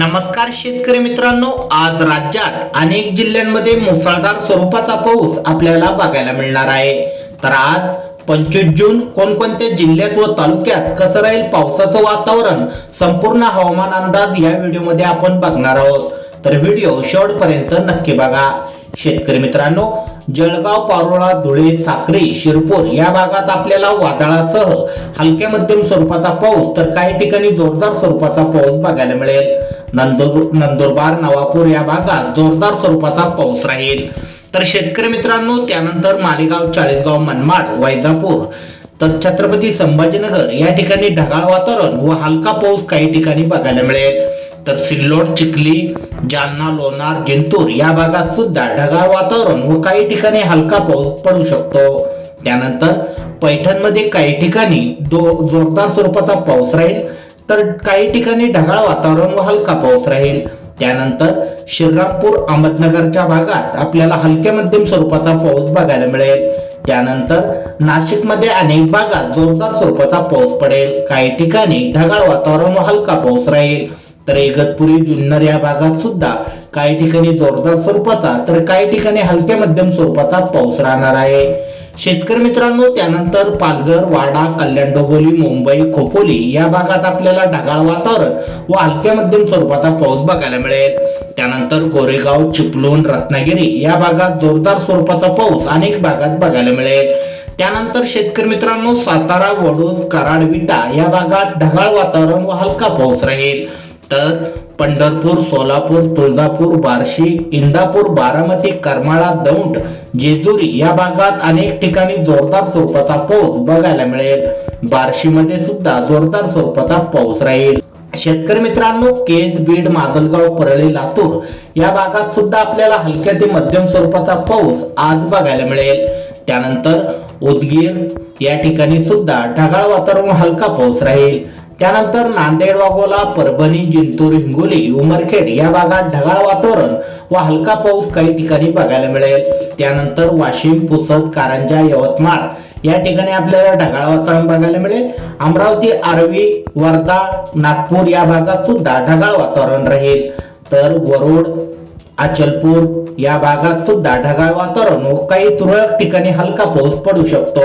नमस्कार शेतकरी मित्रांनो आज राज्यात अनेक जिल्ह्यांमध्ये मुसळधार स्वरूपाचा पाऊस आपल्याला बघायला मिळणार आहे. तर आज पंचवीस जून कोणकोणत्या जिल्ह्यात व तालुक्यात कसं राहील पावसाचं वातावरण संपूर्ण हवामान अंदाज या व्हिडिओमध्ये आपण बघणार आहोत. तर व्हिडिओ शेवटपर्यंत नक्की बघा. शेतकरी मित्रांनो जळगाव पारोळा धुळे साक्री शिरपूर या भागात आपल्याला वादळासह हलक्या मध्यम स्वरूपाचा पाऊस तर काही ठिकाणी जोरदार स्वरूपाचा पाऊस बघायला मिळेल. नंदुर नंदुरबार नवापूर या भागात जोरदार स्वरूपाचा पाऊस राहील. तर शेतकरी मित्रांनो त्यानंतर मालेगाव चाळीसगाव मनमाड वैजापूर तर छत्रपती संभाजीनगर या ठिकाणी ढगाळ वातावरण व हलका पाऊस काही ठिकाणी बघायला मिळेल. तर सिल्लोड चिखली जालना लोणार जिंतूर या भागात सुद्धा ढगाळ वातावरण व काही ठिकाणी हलका पाऊस पडू शकतो. त्यानंतर पैठणमध्ये काही ठिकाणी दो जोरदार स्वरूपाचा पाऊस राहील. तर काही ठिकाणी ढगाळ वातावरण व हलका पाऊस राहील. त्यानंतर श्रीरामपूर अहमदनगरच्या भागात आपल्याला हलक्या मध्यम स्वरूपाचा पाऊस बघायला मिळेल. त्यानंतर नाशिकमध्ये अनेक भागात जोरदार स्वरूपाचा पाऊस पडेल. काही ठिकाणी ढगाळ वातावरण व हलका पाऊस राहील. तर इगतपुरी जुन्नर या भागात सुद्धा काही ठिकाणी जोरदार स्वरूपाचा तर काही ठिकाणी हलक्या मध्यम स्वरूपाचा पाऊस राहणार आहे. शेतकरी मित्रांनो त्यानंतर पालघर वाडा कल्याण डोंबोली मुंबई खोपोली या भागात आपल्याला ढगाळ वातावरण व हलक्या मध्यम स्वरूपाचा पाऊस बघायला मिळेल. त्यानंतर कोरेगाव चिपलून रत्नागिरी या भागात जोरदार स्वरूपाचा पाऊस अनेक भागात बघायला मिळेल. त्यानंतर शेतकरी मित्रांनो सातारा वडूज कराड विटा या भागात ढगाळ वातावरण व हलका पाऊस राहील. तर पंढरपूर सोलापूर तुळजापूर बार्शी इंदापूर बारामती करमाळा दौंड जेजुरी या भागात अनेक ठिकाणी जोरदार स्वरूपाचा पाऊस बघायला मिळेल. बार्शीमध्ये सुद्धा जोरदार स्वरूपाचा पाऊस राहील. शेतकरी मित्रांनो केज बीड माजलगाव परळी लातूर या भागात सुद्धा आपल्याला हलक्या ते मध्यम स्वरूपाचा पाऊस आज बघायला मिळेल. त्यानंतर उदगीर या ठिकाणी सुद्धा ढगाळ वातावरण हलका पाऊस राहील. त्यानंतर नांदेड वाघोला परभणी जिंतूर हिंगोली उमरखेड या भागात ढगाळ वातावरण व हलका पाऊस काही ठिकाणी बघायला मिळेल. त्यानंतर वाशिम पुसद कारंजा यवतमाळ या ठिकाणी आपल्याला ढगाळ वातावरण बघायला मिळेल. अमरावती आरवी वर्धा नागपूर या भागात सुद्धा ढगाळ वातावरण राहील. तर वरुड अचलपूर या भागात सुद्धा ढगाळ वातावरण व काही तुरळक ठिकाणी हलका पाऊस पडू शकतो.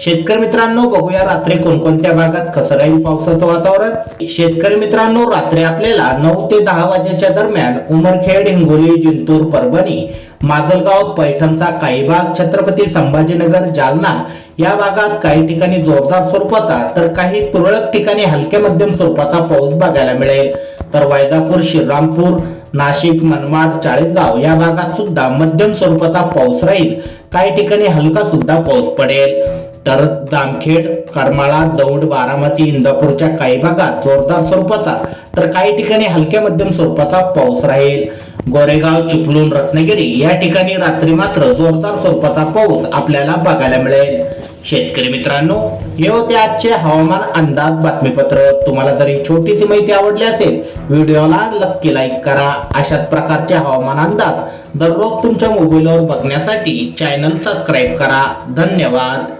शेतकरी मित्रांनो बघूया रात्री कोणकोणत्या भागात कसं राहील पावसाचं वातावरण. शेतकरी मित्रांनो रात्री आपल्याला नऊ ते दहा वाजेच्या दरम्यान उमरखेड हिंगोली जिंतूर परभणी माजलगाव पैठणचा काही भाग छत्रपती संभाजीनगर जालना या भागात काही ठिकाणी जोरदार स्वरूपाचा तर काही तुरळक ठिकाणी हलक्या मध्यम स्वरूपाचा पाऊस बघायला मिळेल. तर वैजापूर श्रीरामपूर नाशिक मनमाड चाळीसगाव या भागात सुद्धा मध्यम स्वरूपाचा पाऊस राहील. काही ठिकाणी हलका सुद्धा पाऊस पडेल. तर जामखेड करमाळा दौंड बारामती इंदापूरच्या काही भागात जोरदार स्वरूपाचा तर काही ठिकाणी हलक्या मध्यम स्वरूपाचा पाऊस राहील. गोरेगाव चिपळूण रत्नागिरी या ठिकाणी रात्री मात्र जोरदार स्वरूपाचा पाऊस आपल्याला बघायला मिळेल. शेतकरी मित्रांनो हे होते आजचे हवामान अंदाज बातमीपत्र. तुम्हाला जर ही छोटीशी माहिती आवडली असेल व्हिडिओला नक्की लाईक करा. अशाच प्रकारचे हवामान अंदाज दररोज तुमच्या मोबाईलवर बघण्यासाठी चॅनल सबस्क्राईब करा. धन्यवाद.